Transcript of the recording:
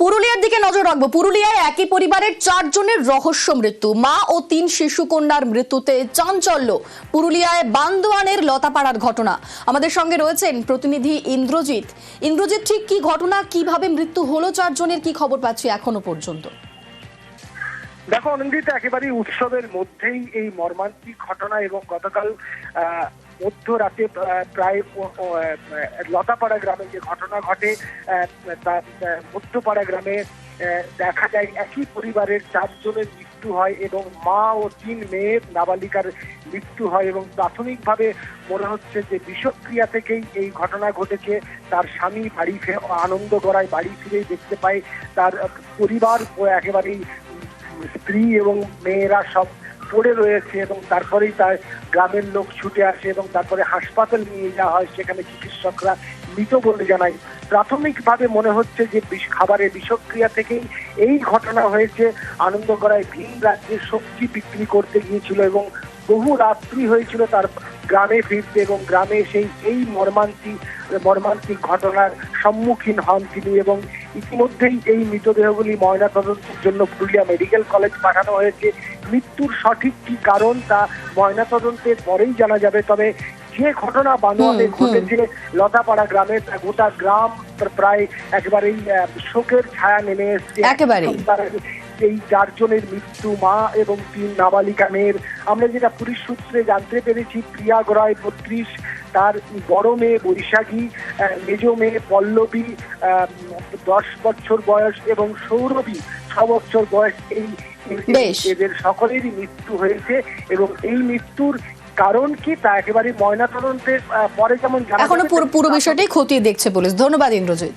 পুরুলিয়ার দিকে নজর রাখব। পুরুলিয়ায় একই পরিবারের চারজনের রহস্য মৃত্যু। মা ও তিন শিশু কন্যার মৃত্যুতে চাঞ্চল্য। পুরুলিয়ায় বান্দোয়ানের লতাপাড়ার ঘটনা। আমাদের সঙ্গে রয়েছেন প্রতিনিধি ইন্দ্রজিৎ। ইন্দ্রজিৎ, ঠিক কি ঘটনা? কীভাবে মৃত্যু হলো চারজনের? কি খবর পাচ্ছি এখনও পর্যন্ত? দেখো, অনন্দিত, একেবারেই উৎসবের মধ্যেই এই মর্মান্তিক ঘটনা এবং গতকাল মধ্যরাতে প্রায় লতাপাড়া গ্রামে যে ঘটনা ঘটে মধ্যপাড়া গ্রামে দেখা যায় একই পরিবারের চারজনের মৃত্যু হয় এবং মা ও তিন মেয়ের নাবালিকার মৃত্যু হয় এবং প্রাথমিকভাবে মনে হচ্ছে যে বিষক্রিয়া থেকেই এই ঘটনা ঘটেছে। তার স্বামী বাড়ি ফে- আনন্দ গড়ায় বাড়ি ফিরেই দেখতে পায়। তার পরিবার একেবারেই স্ত্রী এবং মেয়েরা সব পড়ে রয়েছে এবং তারপরেই তার গ্রামের লোক ছুটে আসে এবং তারপরে হাসপাতাল নিয়ে যাওয়া হয়, সেখানে চিকিৎসকরা মৃত বলে জানায়। প্রাথমিকভাবে মনে হচ্ছে যে বিষ- খাবারের বিষক্রিয়া থেকেই এই ঘটনা হয়েছে। আনন্দ করায় ভিন রাজ্যে সবজি বিক্রি করতে গিয়েছিল এবং বহু রাত্রি হয়েছিল তার গ্রামে ফিরতে এবং গ্রামে সেই, এই মর্মান্তিক মর্মান্তিক ঘটনার সম্মুখীন হন তিনি এবং ইতিমধ্যেই এই মৃতদেহগুলি ময়নাতদন্তের জন্য পুরুলিয়া মেডিকেল কলেজ পাঠানো হয়েছে মৃত্যুর সঠিক কি কারণ তা ময়নাতদন্তের পরেই জানা যাবে তবে যে ঘটনা হুম। ঘটেছে লতাপাড়া গ্রামে তা গোটা গ্রাম প্রায় একেবারেই শোকের ছায়া নেমে এসছে একেবারেই। তার এই চারজনের মৃত্যু মা এবং তিন নাবালিকা মেয়ের আমরা যেটা পুলিশ সূত্রে জানতে পেরেছি প্রিয়া গড়াই বত্রিশ তার বড় মেয়ে বৈশাখী মেজ মেয়ে পল্লবী আহ, দশ বছর বয়স এবং সৌরভী ছ বছর বয়স এই এদের সকলেরই মৃত্যু হয়েছে এবং এই মৃত্যুর কারণ কি তা একেবারে ময়নাতদন্তের পরে যেমন এখনও পুরো পুরো বিষয়টাই খতিয়ে দেখছে পুলিশ। ধন্যবাদ ইন্দ্রজিৎ।